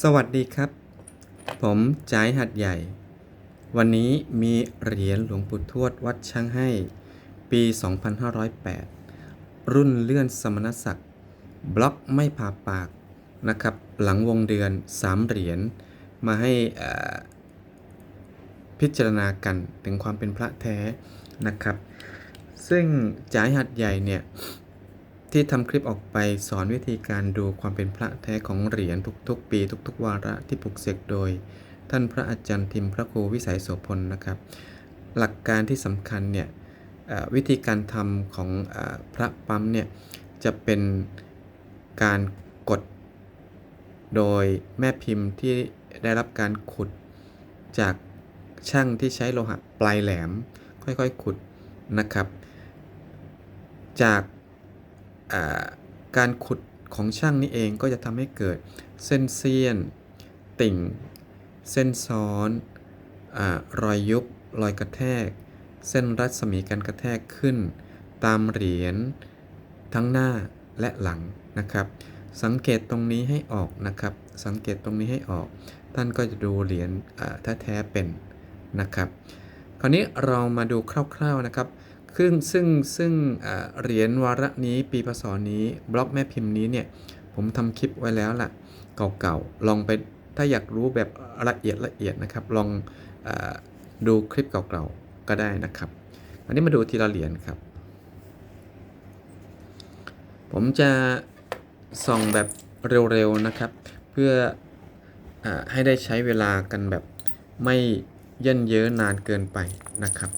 สวัสดีครับ ผมจ่ายหัดใหญ่ วันนี้มีเหรียญหลวงปู่ทวดวัดช่างให้ ปี 2508 รุ่นเลื่อนสมณศักดิ์ บล็อกไม่ผ่าปากนะครับ หลังวงเดือน 3 เหรียญมาให้พิจารณากันถึงความเป็นพระแท้นะครับ ซึ่งจ่ายหัดใหญ่เนี่ย ที่ทำคลิปออกไปสอนวิธีการดูความเป็นพระแท้ของเหรียญทุกๆ ปีทุกๆ วาระที่ปลุกเสกโดย ท่านพระอาจารย์ทิมพระครูวิสัยโสพลนะครับ หลักการที่สำคัญเนี่ยวิธีการทำของอพระปั๊มเนี่ยจะเป็นการกดโดยแม่พิมพ์ที่ได้รับการขุดจากช่างที่ใช้โลหะปลายแหลม ค่อยๆ ขุดนะครับ จาก การขุดของช่างนี่เองก็จะทำให้เกิดเส้นเสี้ยน ติ่ง เส้นซ้อนอรอยยุบรอยกระแทก เส้นรัศมีการกระแทกขึ้น ตามเหรียญทั้งหน้าและหลังนะครับ สังเกตตรงนี้ให้ออกนะครับ สังเกตตรงนี้ให้ออก ท่านก็จะดูเหรียญแท้ๆเป็นนะครับ คราวนี้เรามาดูคร่าวๆนะครับ ซึ่งซึ่งซึ่งเหรียญวาระนี้ปีพศนี้บล็อกแม่พิมพ์นี้เนี่ยผมทำคลิปไว้แล้วล่ะเก่าๆลองไปถ้าอยากรู้แบบละเอียดละเอียดนะครับ ลองอดูคลิปเก่าๆก็ได้นะครับ อันนี้มาดูทีละเหรียญครับ ผมจะส่องแบบเร็วๆนะครับ เพื่ออให้ได้ใช้เวลากันแบบไม่เย่นเย้อนานเกินไปนะครับ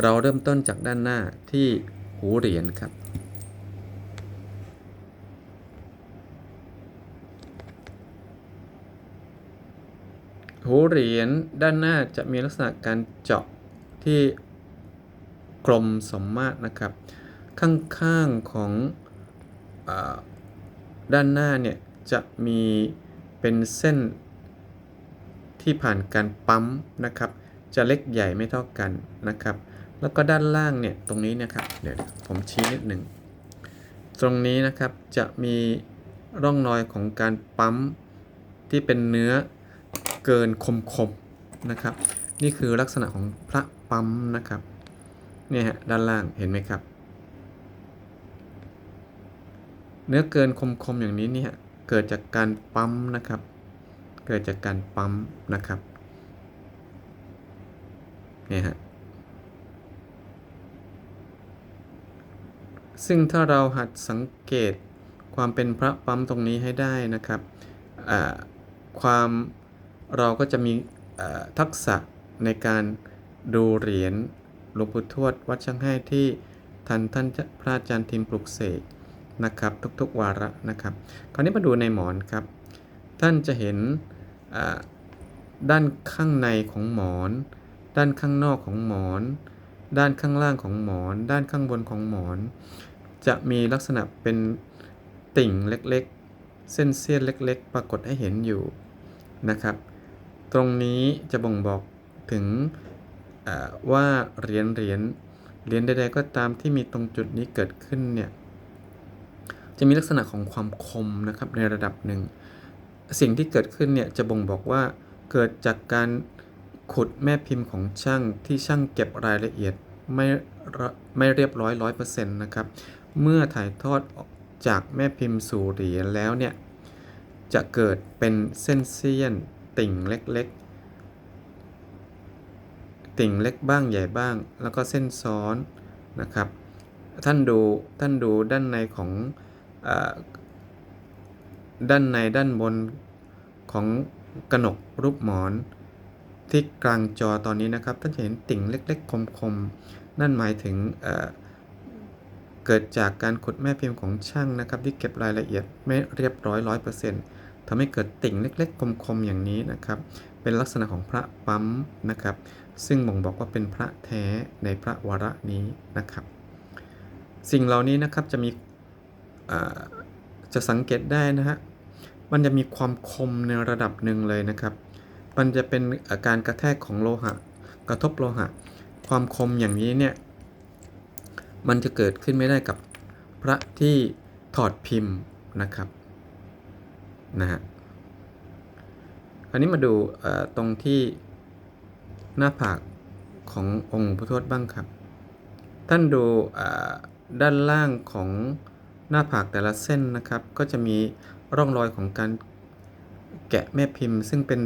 เราเริ่มต้นจากด้านหน้าที่หูเหรียญครับ หูเหรียญด้านหน้าจะมีลักษณะการเจาะที่กลมสมมาตรนะครับ ข้างๆของอด้านหน้าเนี่ยจะมีเป็นเส้นที่ผ่านการปั๊มนะครับ จะเล็กใหญ่ไม่เท่ากันนะครับ แล้วก็ด้านล่างเนี่ยตรงนี้นะครับเดี๋ยวผมชี้นิดหนึ่งตรงนี้นะครับจะมีร่องรอยของการปั๊มที่เป็นเนื้อเกินคมๆนะครับ นี่คือลักษณะของพระปั๊มนะครับเนี่ยฮะด้านล่างเห็นไหมครับ เนื้อเกินคมๆอย่างนี้เนี่ยเกิดจากการปั๊มนะครับ เกิดจากการปั๊มนะครับเนี่ยฮะ ซึ่งถ้าเราหัดสังเกตความเป็นพระปั๊มตรงนี้ให้ได้นะครับ ความเราก็จะมีทักษะในการดูเหรียญหลวงปู่ทวดวัดช่างให้ที่ท่านท่านพระอาจารย์ทิมปลุกเสกนะครับ ทุกๆวาระนะครับ คราวนี้มาดูในหมอนครับ ท่านจะเห็นด้านข้างในของหมอน ด้านข้างนอกของหมอน ด้านข้างล่างของหมอน ด้านข้างบนของหมอน จะมีลักษณะเป็นติ่งเล็กๆ เส้นเสี้ยนเล็ก ๆ ปรากฏให้เห็นอยู่นะครับ ตรงนี้จะบ่งบอกถึงว่าเหรียญเหรียญเหรียญใดๆก็ตามที่มีตรงจุดนี้เกิดขึ้นเนี่ยจะมีลักษณะของความคมนะครับในระดับหนึ่ง สิ่งที่เกิดขึ้นเนี่ยจะบ่งบอกว่าเกิดจากการขุดแม่พิมพ์ของช่างที่ช่างเก็บรายละเอียดไม่ไม่เรียบร้อยร้อยเปอร์เซ็นต์นะครับ เมื่อถ่ายทอดจากแม่พิมพ์สู่เหรียญแล้วเนี่ย จะเกิดเป็นเส้นเสี้ยนติ่งเล็กๆ ติ่งเล็กบ้างใหญ่บ้าง แล้วก็เส้นซ้อนนะครับ ท่านดูท่านดูด้านในของอด้านในด้านบนของกระหนกรูปหมอนที่กลางจอตอนนี้นะครับท่านจะเห็นติ่งเล็ก ๆ คมๆ นั่นหมายถึง เกิดจากการขุดแม่พิมพ์ของช่างนะครับ ที่เก็บรายละเอียดไม่เรียบร้อยร้อยเปอร์เซ็นต์ทำให้เกิดติ่งเล็กๆ คมๆ อย่างนี้นะครับ เป็นลักษณะของพระปั๊มนะครับ ซึ่งบ่งบอกว่าเป็นพระแท้ในพระวระนี้นะครับ สิ่งเหล่านี้นะครับจะมีจะสังเกตได้นะฮะ มันจะมีความคมในระดับหนึ่งเลยนะครับ มันจะเป็นอาการกระแทกของโลหะ กระทบโลหะ ความคมอย่างนี้เนี่ย มันจะเกิดขึ้นไม่ได้กับพระที่ถอดพิมพ์นะครับนะฮะคราวนี้มาดูตรงที่หน้าผากขององค์พุททวดบ้างครับ ท่านดูด้านล่างของหน้าผากแต่ละเส้นนะครับ ก็จะมีร่องรอยของการแกะแม่พิมพ์ ซึ่งเป็น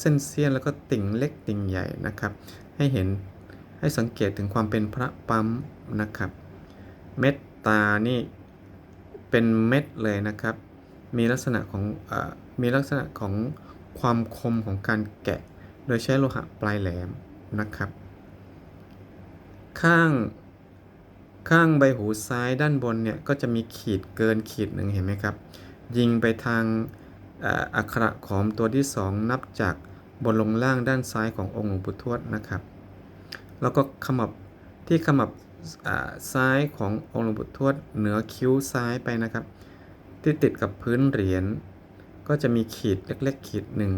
เส้นเสี้ยนแล้วก็ติ่งเล็กติ่งใหญ่นะครับ ให้เห็นให้สังเกตถึงความเป็นพระปั๊ม นะครับ เม็ดตานี่เป็นเม็ดเลยนะครับ มีลักษณะของอมีลักษณะของความคมของการแกะ โดยใช้โลหะปลายแหลมนะครับ ข้างข้างใบหูซ้ายด้านบนเนี่ยก็จะมีขีดเกินขีดหนึ่งเห็นไหมครับ ยิงไปทางอักขระขอมตัวที่สองนับจากบนลงล่างด้านซ้ายขององค์หลวงปู่ทวดนะครับ แล้วก็ขมับที่ขมับ ซ้ายขององค์หลวงปู่ทวดเหนือคิ้วซ้ายไปนะครับ ที่ติดกับพื้นเหรียญก็จะมีขีดเล็กๆ ขีดหนึ่ง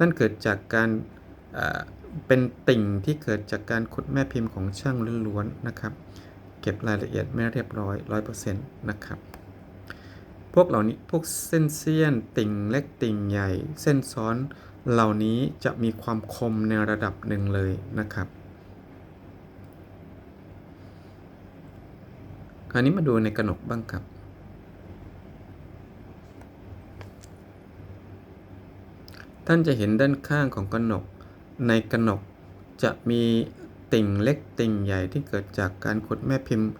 นั่นเกิดจากการเป็นติ่งที่เกิดจากการขุดแม่พิมพ์ของช่างล้วนๆนะครับ เก็บรายละเอียดไม่เรียบร้อย 100%นะครับ พวกเหล่านี้พวกเส้นเสี้ยน ติ่งเล็กติ่งใหญ่ เส้นซ้อนเหล่านี้จะมีความคมในระดับหนึ่งเลยนะครับ คราวนี้มาดูในกระหนกบ้างครับ ท่านจะเห็นด้านข้างของกระหนก ในกระหนกจะมีติ่งเล็กติ่งใหญ่ที่เกิดจากการขุดแม่พิมพ์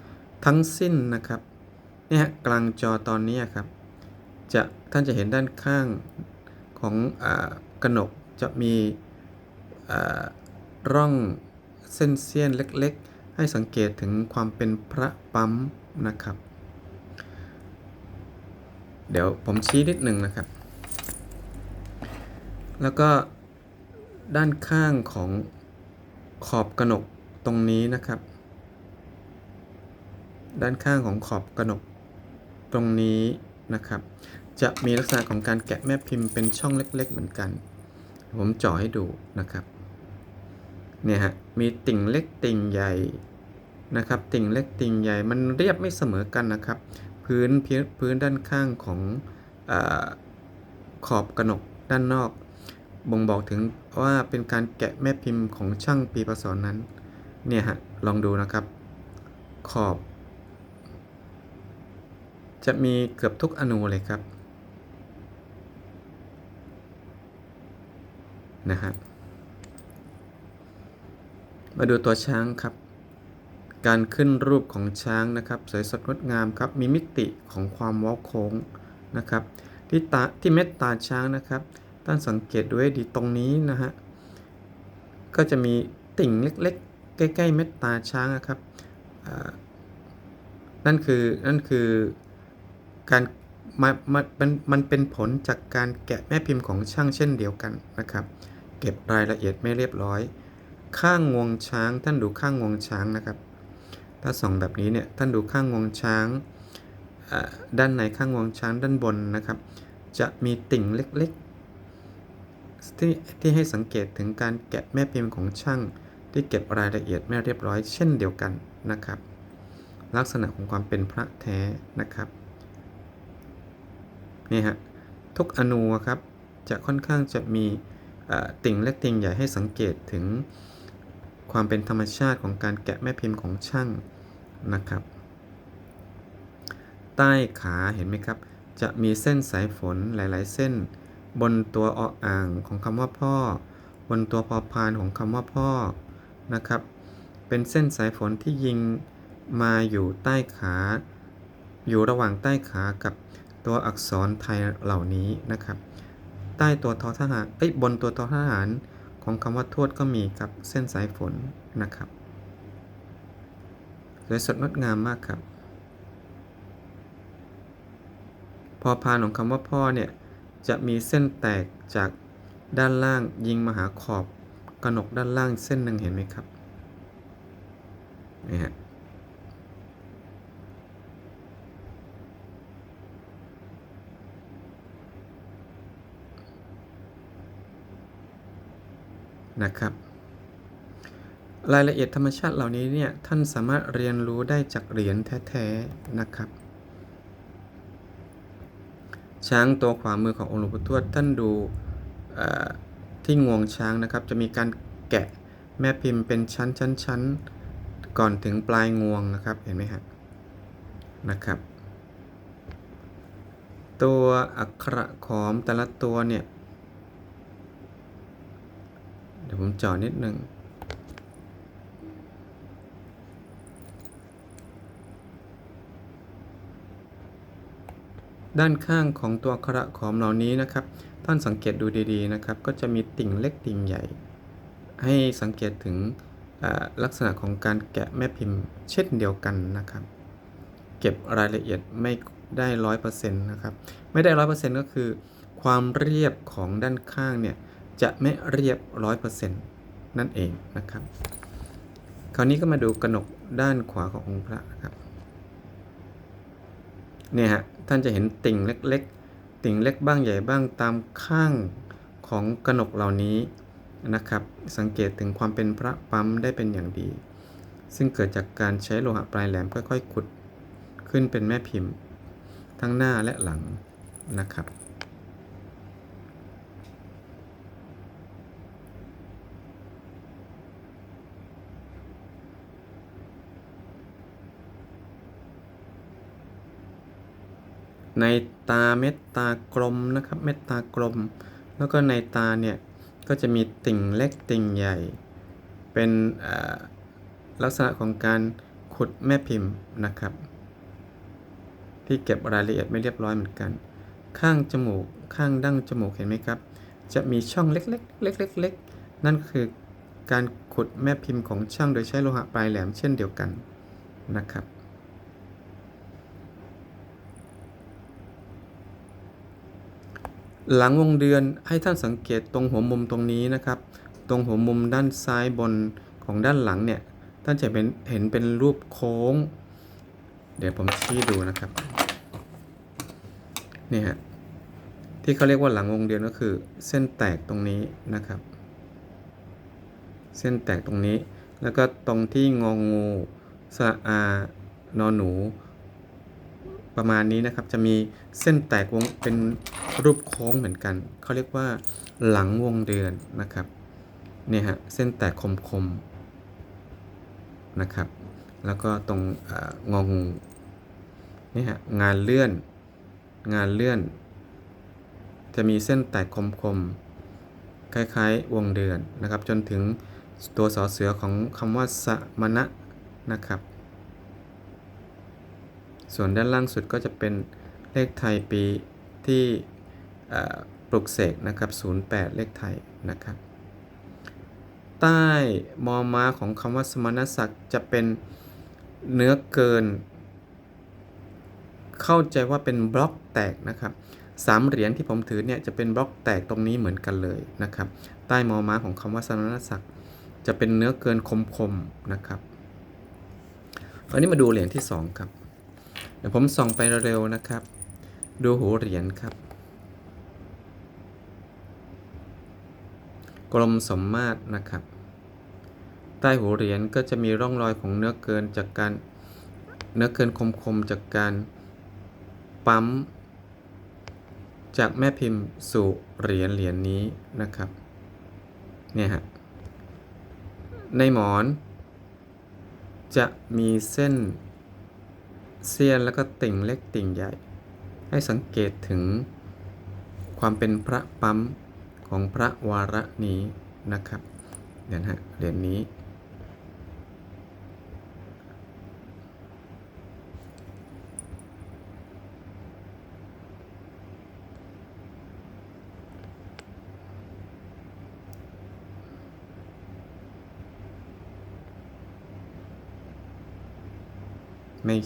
ทั้งสิ้นนะครับเนี่ยฮะกลางจอตอนนี้ครับ จะท่านจะเห็นด้านข้างของอกระหนกจะมีร่องเส้นเสี้ยนเล็กๆ ให้สังเกตถึงความเป็นพระปั๊ม นะครับ เดี๋ยวผมชี้นิดหนึ่งนะครับ แล้วก็ด้านข้างของขอบกระหนกตรงนี้นะครับ ด้านข้างของขอบกระหนกตรงนี้นะครับ จะมีลักษณะของการแกะแม่พิมพ์เป็นช่องเล็ก ๆ เหมือนกัน ผมเจ่อให้ดูนะครับ เนี่ยฮะ มีติ่งเล็กติ่งใหญ่ นะครับติ่งเล็กติ่งใหญ่มันเรียบไม่เสมอกันนะครับพื้นพื้นพื้นด้านข้างของอขอบกระหนกด้านนอก บ่งบอกถึงว่าเป็นการแกะแม่พิมพ์ของช่างปีพศนั้น เนี่ยฮะลองดูนะครับ ขอบ จะมีเกือบทุกอนูเลยครับนะฮะมาดูตัวช้างครับ การขึ้นรูปของช้างนะครับสวยสดงดงามครับมีมิติของความเว้าโค้งนะครับ ที่ตาที่เม็ดตาช้างนะครับท่านสังเกตดูให้ดีตรงนี้นะฮะก็จะมีติ่งเล็กๆ ใกล้ ๆ เม็ดตาช้างนะครับนั่นคือนั่นคือการมันมันมันมันเป็นผลจากการแกะแม่พิมพ์ของช่างเช่นเดียวกันนะครับ เก็บรายละเอียดไม่เรียบร้อย ข้างงวงช้างท่านดูข้างงวงช้างนะครับ ถ้าส่องแบบนี้เนี่ยท่านดูข้างงวงช้างด้านในข้างงวงช้างด้านบนนะครับ จะมีติ่งเล็กๆที่ที่ให้สังเกตถึงการแกะแม่พิมพ์ของช่าง ที่เก็บรายละเอียดไม่เรียบร้อยเช่นเดียวกันนะครับ ลักษณะของความเป็นพระแท้นะครับนี่ฮะทุกอนูครับจะค่อนข้างจะมีติ่งเล็กติ่งใหญ่ให้สังเกตถึงความเป็นธรรมชาติของการแกะแม่พิมพ์ของช่าง นะครับ ใต้ขาเห็นไหมครับ จะมีเส้นสายฝนหลาย ๆ เส้น บนตัวออ่างของคำว่าพ่อ บนตัวพอพานของคำว่าพ่อนะครับ เป็นเส้นสายฝนที่ยิงมาอยู่ใต้ขา อยู่ระหว่างใต้ขากับตัวอักษรไทยเหล่านี้นะครับ ใต้ตัวทอทหารเอ้ยบนตัวทอทหารของคำว่าทวดก็มีครับเส้นสายฝนนะครับ วยสดงดงามมากครับ พอพานของคำว่าพ่อเนี่ยจะมีเส้นแตกจากด้านล่างยิงมาหาขอบกระหนกด้านล่างเส้นหนึ่งเห็นไหมครับนี่ฮะนะครับ รายละเอียดธรรมชาติเหล่านี้เนี่ยท่านสามารถเรียนรู้ได้จากเหรียญแท้ๆนะครับ ช้างตัวขวามือขององค์หลวงปู่ทวดท่านดูที่งวงช้างนะครับ จะมีการแกะแม่พิมพ์เป็นชั้นชั้นชั้นก่อนถึงปลายงวงนะครับเห็นไหมฮะนะครับ ตัวอักขระขอมแต่ละตัวเนี่ย เดี๋ยวผมเจอนิดนึง ด้านข้างของตัวอักขระขอมเหล่านี้นะครับ ท่านสังเกตดูดีๆนะครับ ก็จะมีติ่งเล็กติ่งใหญ่ ให้สังเกตถึงลักษณะของการแกะแม่พิมพ์เช่นเดียวกันนะครับ เก็บรายละเอียดไม่ได้ร้อยเปอร์เซ็นต์นะครับ ไม่ได้ร้อยเปอร์เซ็นต์ก็คือ ความเรียบของด้านข้างเนี่ยจะไม่เรียบร้อยเปอร์เซ็นต์นั่นเองนะครับ คราวนี้ก็มาดูกระหนกด้านขวาขององค์พระนะครับ เนี่ยฮะท่านจะเห็นติ่งเล็กๆ ติ่งเล็กบ้างใหญ่บ้างตามข้างของกระหนกเหล่านี้นะครับ สังเกตถึงความเป็นพระปั๊มได้เป็นอย่างดี ซึ่งเกิดจากการใช้โลหะปลายแหลมค่อยๆ ขุดขึ้นเป็นแม่พิมพ์ ทั้งหน้าและหลังนะครับ ในตาเม็ดตากลมนะครับเม็ดตากลม แล้วก็ในตาเนี่ยก็จะมีติ่งเล็กติ่งใหญ่ เป็นลักษณะของการขุดแม่พิมพ์นะครับ ที่เก็บรายละเอียดไม่เรียบร้อยเหมือนกัน ข้างจมูกข้างดั้งจมูกเห็นไหมครับ จะมีช่องเล็กๆเล็กๆเล็กๆนั่นคือการขุดแม่พิมพ์ของช่างโดยใช้โลหะปลายแหลมเช่นเดียวกันนะครับ หลังวงเดือนให้ท่านสังเกตตรงหัวมุมตรงนี้นะครับ ตรงหัวมุมด้านซ้ายบนของด้านหลังเนี่ย ท่านจะเป็นเห็นเป็นรูปโค้ง เดี๋ยวผมชี้ดูนะครับ นี่ฮะ ที่เขาเรียกว่าหลังวงเดือนก็คือ เส้นแตกตรงนี้นะครับ เส้นแตกตรงนี้ แล้วก็ตรงที่งองงูสะอานอนหนู ประมาณนี้นะครับ จะมีเส้นแตกวงเป็นรูปโค้งเหมือนกัน เขาเรียกว่าหลังวงเดือนนะครับเนี่ยฮะเส้นแตกคมๆนะครับ แล้วก็ตรงงองูนี่ฮะงานเลื่อน งานเลื่อน จะมีเส้นแตกคมๆคล้ายๆวงเดือนนะครับ จนถึงตัวสอเสือของคำว่าสมณะนะครับ ส่วนด้านล่างสุดก็จะเป็นเลขไทยปีที่ปลุกเสกนะครับ08 เลขไทยนะครับ ใต้มอม้าของคำว่าสมณศักดิ์จะเป็นเนื้อเกิน เข้าใจว่าเป็นบล็อกแตกนะครับสามเหรียญที่ผมถือเนี่ยจะเป็นบล็อกแตกตรงนี้เหมือนกันเลยนะครับ ใต้มอม้าของคำว่าสมณศักดิ์จะเป็นเนื้อเกินคมๆนะครับอันนี้มาดูเหรียญที่สองครับ เดี๋ยวผมส่องไปเร็วๆนะครับ ดูหูเหรียญครับ กลมสมมาตรนะครับ ใต้หูเหรียญก็จะมีร่องรอยของเนื้อเกินจากการเนื้อเกินคมๆจากการปั๊ม จากแม่พิมพ์สู่เหรียญเหรียญนี้นะครับ เนี่ยฮะ ในหมอน จะมีเส้น เสี้ยนแล้วก็ติ่งเล็กติ่งใหญ่ ให้สังเกตถึงความเป็นพระปั๊มของพระวาระนี้นะครับเดี๋ยวนะฮะเหรียญนี้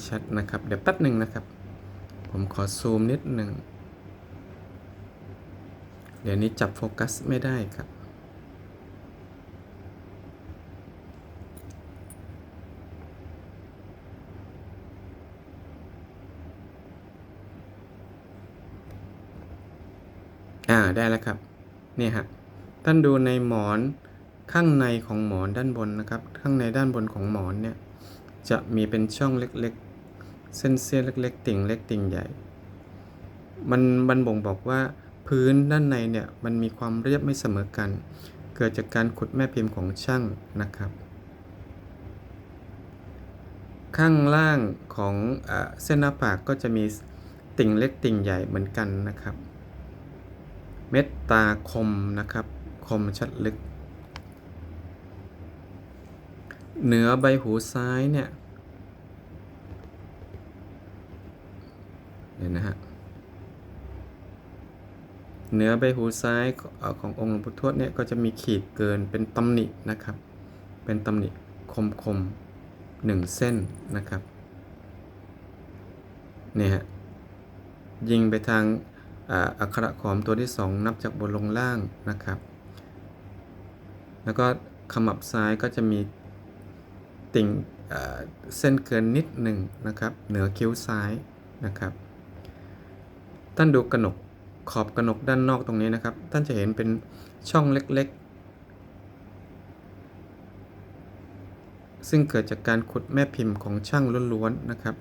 ชัดนะครับ เดี๋ยวแป๊บหนึ่งนะครับ ผมขอซูมนิดหนึ่ง เดี๋ยวนี้จับโฟกัสไม่ได้ครับ อ่าได้แล้วครับ นี่ฮะ ท่านดูในหมอนข้างในของหมอนด้านบนนะครับ ข้างในด้านบนของหมอนเนี่ย จะมีเป็นช่องเล็กๆ เส้นเสี้ยนเล็กๆ ติ่งเล็กติ่งใหญ่ มันมันบ่งบอกว่าพื้นด้านในเนี่ยมันมีความเรียบไม่เสมอกัน เกิดจากการขุดแม่พิมพ์ของช่างนะครับ ข้างล่างของเออเส้นหน้าผากก็จะมีติ่งเล็กติ่งใหญ่เหมือนกันนะครับ เม็ดตาคมนะครับ คมชัดลึก เหนือใบหูซ้ายเนี่ยเห็นนะฮะเหนือใบหูซ้ายขององค์หลวงปู่ทวดเนี่ยก็จะมีขีดเกินเป็นตำหนินะครับ เป็นตำหนิคมคมหนึ่งเส้นนะครับเนี่ยฮะยิงไปทางอักขระขอมตัวที่สองนับจากบนลงล่างนะครับ แล้วก็ขมับซ้ายก็จะมี ติ่งเอ่อเส้นเกินนิดหนึ่งนะครับเหนือคิ้วซ้ายนะครับท่านดูกระหนกขอบกระหนกด้านนอกตรงนี้นะครับ ท่านจะเห็นเป็นช่องเล็กๆ ซึ่งเกิดจากการขุดแม่พิมพ์ของช่างล้วนๆนะครับ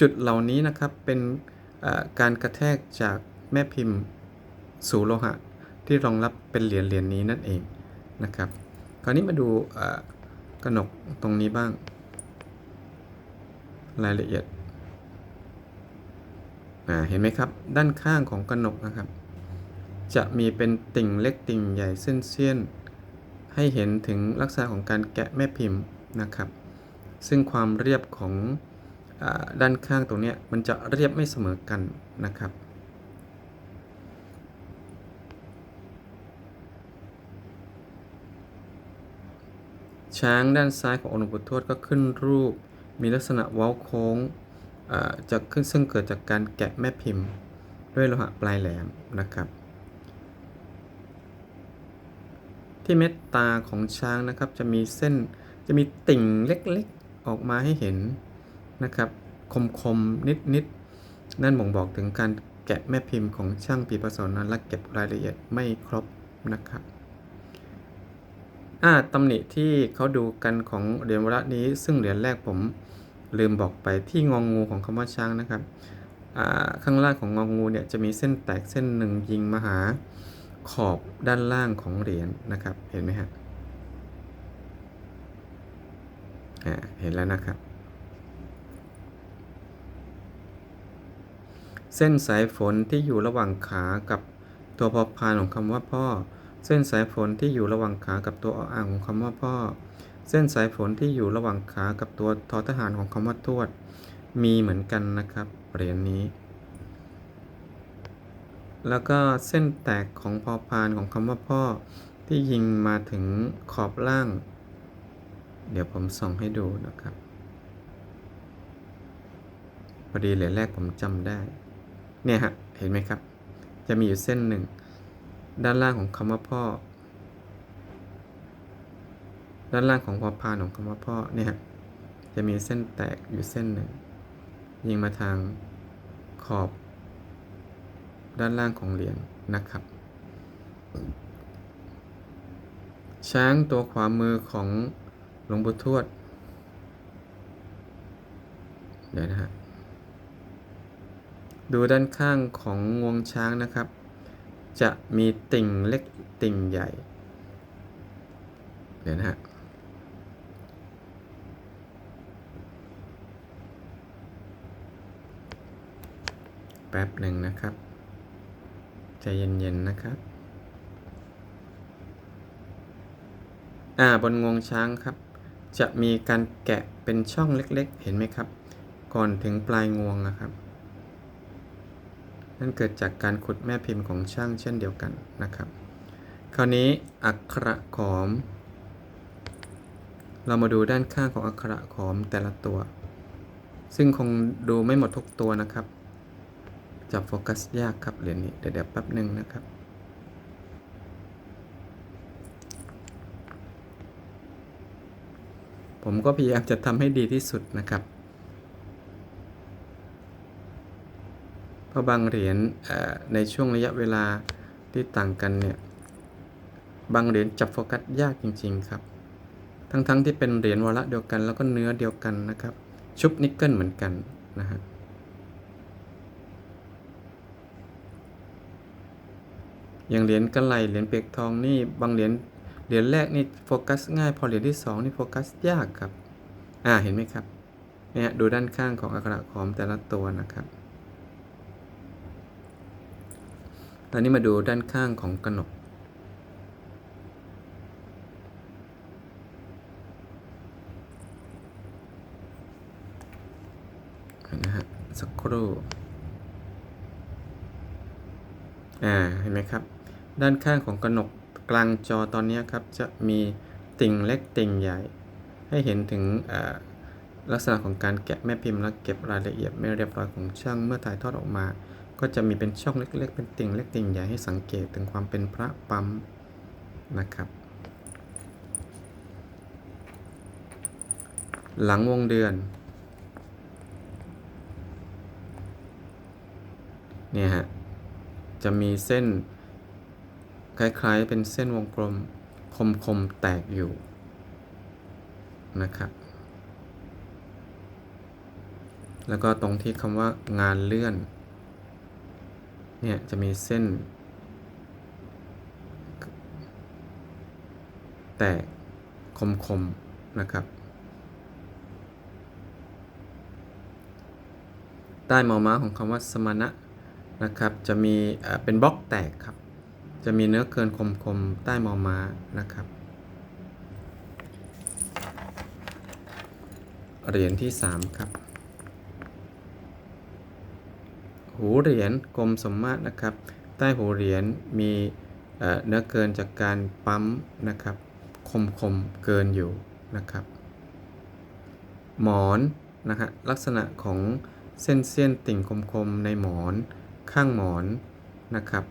จุดเหล่านี้นะครับเป็นการกระแทกจากแม่พิมพ์สู่โลหะ ที่รองรับเป็นเหรียญเหรียญนี้นั่นเองนะครับ คราวนี้มาดู นกตรงนี้บ้าง รายละเอียดเห็นไหมครับ ด้านข้างของกระหนกนะครับ จะมีเป็นติ่งเล็กติ่งใหญ่เส้นเสี้ยนๆให้เห็นถึงลักษณะของการแกะแม่พิมพ์นะครับ ซึ่งความเรียบของอด้านข้างตรงนี้มันจะเรียบไม่เสมอกันนะครับ ช้างด้านซ้ายขององค์หลวงปู่ทวดก็ขึ้นรูป มีลักษณะเว้าโค้งจะขึ้นซึ่งเกิดจากการแกะแม่พิมพ์ ด้วยโลหะปลายแหลมนะครับ ที่เม็ดตาของช้างนะครับจะมีเส้นจะมีติ่งเล็กๆออกมาให้เห็นนะครับคมๆนิดๆนั่นบ่งบอกถึงการแกะแม่พิมพ์ของช่างปีประสอนนั้นและเก็บรายละเอียดไม่ครบนะครับ อ่าตำหนิที่เขาดูกันของเหรียญวระนี้ ซึ่งเหรียญแรกผมลืมบอกไปที่งองงูของคำว่าช้างนะครับอ่าข้างล่างของงองงูเนี่ยจะมีเส้นแตกเส้นหนึ่งยิงมาหาขอบด้านล่างของเหรียญนะครับ เห็นไหมฮะอ่าเห็นแล้วนะครับ เส้นสายฝนที่อยู่ระหว่างขากับตัวพอพานของคำว่าพ่อ เส้นสายฝนที่อยู่ระหว่างขากับตัวออ่างของคำว่าพ่อ เส้นสายฝนที่อยู่ระหว่างขากับตัวทอทหารของคำว่าทวด มีเหมือนกันนะครับเหรียญนี้ แล้วก็เส้นแตกของพอพานของคำว่าพ่อที่ยิงมาถึงขอบล่าง เดี๋ยวผมส่องให้ดูนะครับพอดีเหรียญแรกผมจำได้ เนี่ยฮะ เห็นไหมครับ จะมีอยู่เส้นหนึ่ง ด้านล่างของคำว่าพ่อ ด้านล่างของพอพานของคำว่าพ่อเนี่ยจะมีเส้นแตกอยู่เส้นหนึ่ง ยิงมาทางขอบ ด้านล่างของเหรียญนะครับ ช้างตัวขวามือของหลวงปู่ทวด เดี๋ยวนะฮะดูด้านข้างของงวงช้างนะครับ จะมีติ่งเล็กติ่งใหญ่ เดี๋ยวนะฮะแป๊บหนึ่งนะครับ ใจเย็นๆนะครับ อ่าบนงวงช้างครับ จะมีการแกะเป็นช่องเล็กๆ เห็นไหมครับ ก่อนถึงปลายงวงนะครับ นั่นเกิดจากการขุดแม่พิมพ์ของช่างเช่นเดียวกันนะครับ คราวนี้อักขระขอม เรามาดูด้านข้างของอักขระขอมแต่ละตัว ซึ่งคงดูไม่หมดทุกตัวนะครับ จับโฟกัสยากครับเหรียญนี้เดี๋ยวเดี๋ยวแป๊บหนึ่งนะครับผมก็พยายามจะทำให้ดีที่สุดนะครับ เพ ราะบางเหรียญในช่วงระยะเวลาที่ต่างกันเนี่ย บางเหรียญจับโฟกัสยากจริง ๆ ครับ ทั้งๆทที่เป็นเหรียญวาระเดียวกัน แล้วก็เนื้อเดียวกันนะครับ ชุบนิกเกิลเหมือนกันนะฮะอย่างเหรียญกระไหลเหรียญเปียกทองนี่บางเหรียญเหรียญแรกนี่โฟกัสง่ายพอเหรียญที่สองนี่โฟกัสยากครับ อ่าเห็นไหมครับเนี่ยดูด้านข้างของอักขระขอมแต่ละตัวนะครับ ตอนนี้มาดูด้านข้างของกนก นะฮะ สักครู่ อ่า เห็นไหมครับ ด้านข้างของกระหนกกลางจอตอนนี้ครับ จะมีติ่งเล็กติ่งใหญ่ ให้เห็นถึงลักษณะของการแกะแม่พิมพ์และเก็บรายละเอียดไม่เรียบร้อยของช่างเมื่อถ่ายทอดออกมา ก็จะมีเป็นช่องเล็ก ๆ เป็นติ่งเล็กติ่งใหญ่ให้สังเกตถึงความเป็นพระปั๊มนะครับ หลังวงเดือนเนี่ยฮะจะมีเส้นคล้ายๆเป็นเส้นวงกลมคมๆแตกอยู่นะครับ แล้วก็ตรงที่คำว่างานเลื่อน เนี่ยจะมีเส้น แตกคมๆนะครับ ใต้มอม้าของคำว่าสมณะนะครับ จะมีเป็นบล็อกแตกครับ จะมีเนื้อเกินคมๆ ใต้มอม้านะครับ เหรียญที่ 3 ครับ หูเหรียญกลมสมมาตรนะครับ ใต้หูเหรียญมีเนื้อเกินจากการปั๊มนะครับ คมๆเกินอยู่นะครับ หมอนนะฮะลักษณะของเส้นเส้นติ่งคมๆในหมอนข้างหมอนนะครับ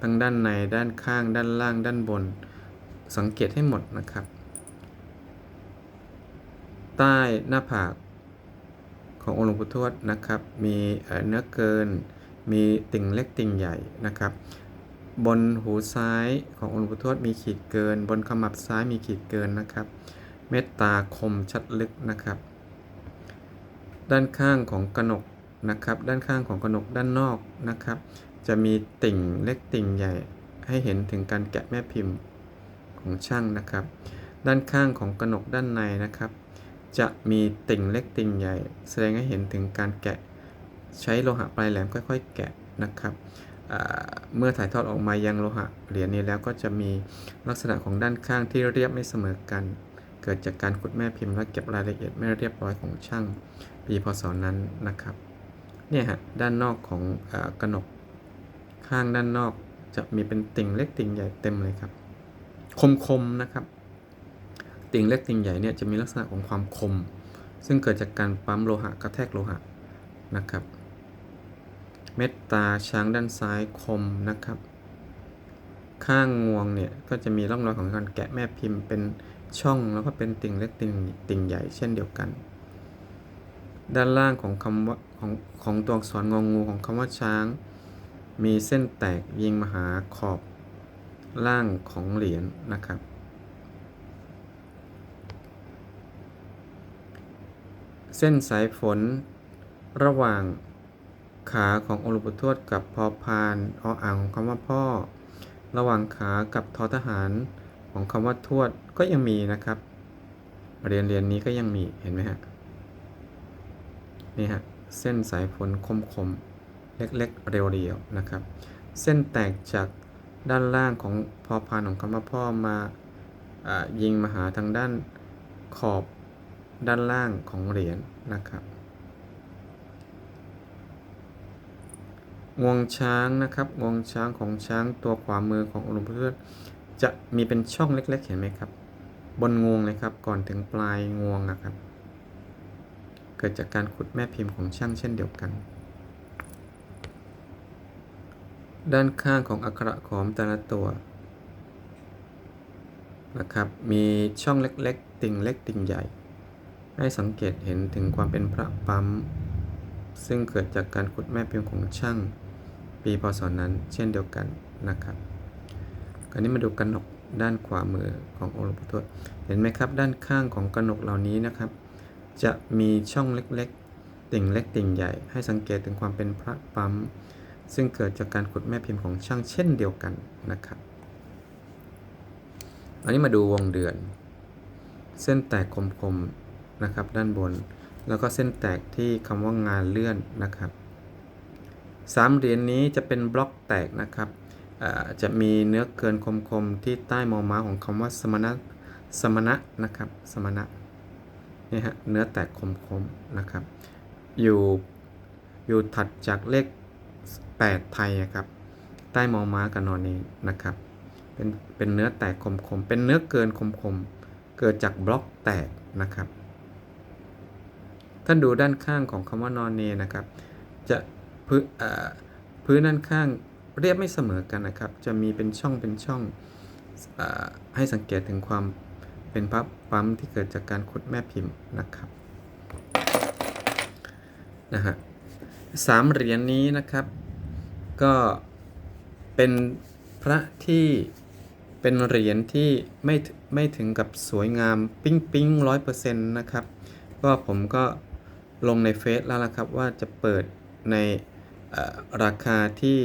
ทั้งด้านในด้านข้างด้านล่างด้านบน สังเกตให้หมดนะครับ ใต้หน้าผาก ขององค์หลวงปู่ทวดนะครับ มีเนื้อเกิน มีติ่งเล็กติ่งใหญ่นะครับ บนหูซ้ายขององค์หลวงปู่ทวดมีขีดเกิน บนขมับซ้ายมีขีดเกินนะครับ เมตตาคมชัดลึกนะครับ ด้านข้างของกระหนกนะครับ ด้านข้างของกระหนกด้านนอกนะครับ จะมีติ่งเล็กติ่งใหญ่ ให้เห็นถึงการแกะแม่พิมพ์ของช่างนะครับ ด้านข้างของกระหนกด้านในนะครับ จะมีติ่งเล็กติ่งใหญ่ แสดงให้เห็นถึงการแกะใช้โลหะปลายแหลมค่อย ๆ แกะนะครับเมื่อถ่ายทอดออกมายังโลหะเหรียญนี้แล้วก็จะมีลักษณะของด้านข้างที่เรียบไม่เสมอกัน เกิดจากการขุดแม่พิมพ์และเก็บรายละเอียดไม่เรียบร้อยของช่างปีพศนั้นนะครับเนี่ยฮะด้านนอกของอกระหนกข้างด้านนอกจะมีเป็นติ่งเล็กติ่งใหญ่เต็มเลยครับ คมๆนะครับ ติ่งเล็กติ่งใหญ่เนี่ยจะมีลักษณะของความคม ซึ่งเกิดจากการปั๊มโลหะกระแทกโลหะนะครับ เม็ดตาช้างด้านซ้ายคมนะครับ ข้างงวงเนี่ยก็จะมีร่องรอยของการแกะแม่พิมพ์เป็นช่องแล้วก็เป็นติ่งเล็กติ่งติ่งใหญ่เช่นเดียวกัน ด้านล่างของคำว่าของของตัวอักษรงองูของคำว่าช้าง มีเส้นแตกยิงมาหาขอบล่างของเหรียญนะครับ เส้นสายฝน ระหว่างขาขององค์หลวงปู่ทวดกับพอพานออ่างของคำว่าพ่อ ระหว่างขากับทอทหารของคำว่าทวดก็ยังมีนะครับ เรียนเรียนนี้ก็ยังมีเห็นไหมฮะนี่ฮะเส้นสายฝนคมๆ เล็กๆ เรียวๆนะครับ เส้นแตกจากด้านล่างของพอพานของคำว่าพ่อมาอ่ายิงมาหาทางด้านขอบ ด้านล่างของเหรียญนะครับ งวงช้างนะครับ งวงช้างของช้างตัวขวามือขององค์หลวงพ่อทวดจะมีเป็นช่องเล็ก ๆ เห็นไหมครับ บนงวงเลยครับ ก่อนถึงปลายงวงนะครับ เกิดจากการขุดแม่พิมพ์ของช่างเช่นเดียวกัน ด้านข้างของอักขระขอมแต่ละตัวนะครับ มีช่องเล็ก ๆ ติ่งเล็กติ่งใหญ่ ให้สังเกตเห็นถึงความเป็นพระปั๊ม ซึ่งเกิดจากการขุดแม่พิมพ์ของช่างปีพศนั้นเช่นเดียวกันนะครับคราวนี้มาดูกระหนกด้านขวามือขององค์หลวงปู่ทวดเห็นไหมครับ ด้านข้างของกระหนกเหล่านี้นะครับ จะมีช่องเล็กๆ ติ่งเล็กติ่งใหญ่ ให้สังเกตถึงความเป็นพระปั๊ม ซึ่งเกิดจากการขุดแม่พิมพ์ของช่างเช่นเดียวกันนะครับ อันนี้มาดูวงเดือน เส้นแตกคมๆ นะครับด้านบน แล้วก็เส้นแตกที่คำว่างานเลื่อนนะครับสามเหรียญนี้จะเป็นบล็อกแตกนะครับจะมีเนื้อเกินคมๆที่ใต้มอม้าของคำว่าสมณะสมณะนะครับสมณะนี่ฮะเนื้อแตกคมๆนะครับ อยู่อยู่ถัดจากเลข 8 ไทยอะครับใต้มอม้ากับนอนเองนะครับเป็นเป็นเนื้อแตกคมๆเป็นเนื้อเกินคมๆเกิดจากบล็อกแตกนะครับ ท่านดูด้านข้างของคำว่านอนเนนะครับ จะพื้นพื้นด้านข้างเรียบไม่เสมอกันนะครับ จะมีเป็นช่องเป็นช่องอให้สังเกตถึงความเป็นพับปั๊มที่เกิดจากการขุดแม่พิมพ์นะครับนะฮะสามเหรียญนี้นะครับ ก็เป็นพระที่เป็นเหรียญที่ไม่ไม่ถึงกับสวยงามปิ้งปิ้งร้อยเปอร์เซ็นต์นะครับ ก็ผมก็ ลงในเฟซแล้วล่ะครับว่าจะเปิดในราคาที่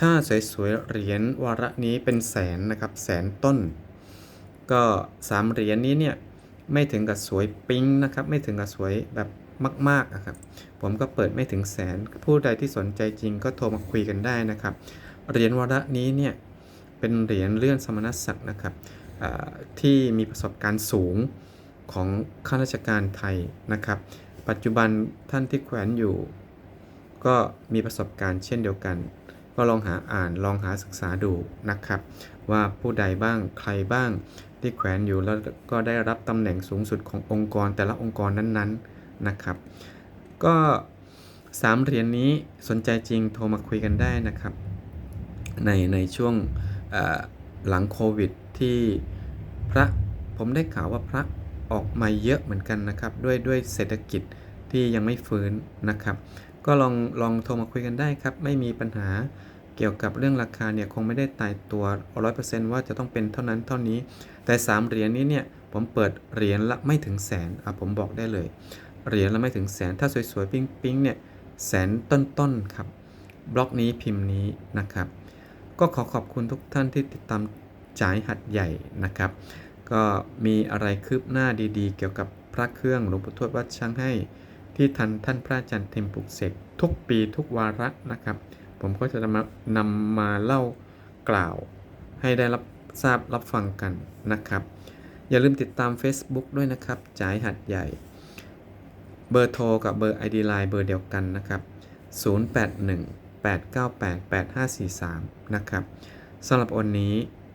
ถ้าสวยๆเหรียญวาระนี้เป็นแสนนะครับแสนต้น ก็สามเหรียญนี้เนี่ยไม่ถึงกับสวยปิ๊งนะครับไม่ถึงกับสวยแบบมากๆอะครับผมก็เปิดไม่ถึงแสน ผู้ใดที่สนใจจริงก็โทรมาคุยกันได้นะครับเหรียญวาระนี้เนี่ยเป็นเหรียญเลื่อนสมณศักดิ์นะครับที่มีประสบการณ์สูง ของข้าราชการไทยนะครับ ปัจจุบันท่านที่แขวนอยู่ ก็มีประสบการณ์เช่นเดียวกัน ก็ลองหาอ่านลองหาศึกษาดูนะครับ ว่าผู้ใดบ้างใครบ้างที่แขวนอยู่แล้วก็ได้รับตำแหน่งสูงสุดขององค์กรแต่ละองค์กรนั้นๆนะครับ ก็สามเหรียญนี้สนใจจริงโทรมาคุยกันได้นะครับ ในในช่วงหลังโควิดที่พระผมได้ข่าวว่าพระ ออกมาเยอะเหมือนกันนะครับ ด้วยด้วยเศรษฐกิจที่ยังไม่ฟื้นนะครับ ก็ลองลองโทรมาคุยกันได้ครับ ไม่มีปัญหาเกี่ยวกับเรื่องราคาเนี่ยคงไม่ได้ตายตัว 100%ว่าจะต้องเป็นเท่านั้นเท่านี้ แต่ 3 เหรียญนี้เนี่ยผมเปิดเหรียญละไม่ถึงแสนอะผมบอกได้เลย เหรียญละไม่ถึงแสน ถ้าสวยๆ ปิ๊งๆเนี่ยแสนต้นๆครับ บล็อกนี้พิมพ์นี้นะครับ ก็ขอขอบคุณทุกท่านที่ติดตามจ่ายหัดใหญ่นะครับ ก็มีอะไรคืบหน้าดีๆ เกี่ยวกับพระเครื่องหลวงปู่ทวดวัดช้างให้ ที่ทันท่านพระอาจารย์เทมปุกเสกทุกปีทุกวาระนะครับ ผมก็จะมานำมาเล่ากล่าวให้ได้รับทราบรับฟังกันนะครับ อย่าลืมติดตาม Facebook ด้วยนะครับจ่ายหัดใหญ่ เบอร์โทรกับเบอร์ ID Line เบอร์เดียวกันนะครับ 081-898-8543 นะครับสำหรับวันนี้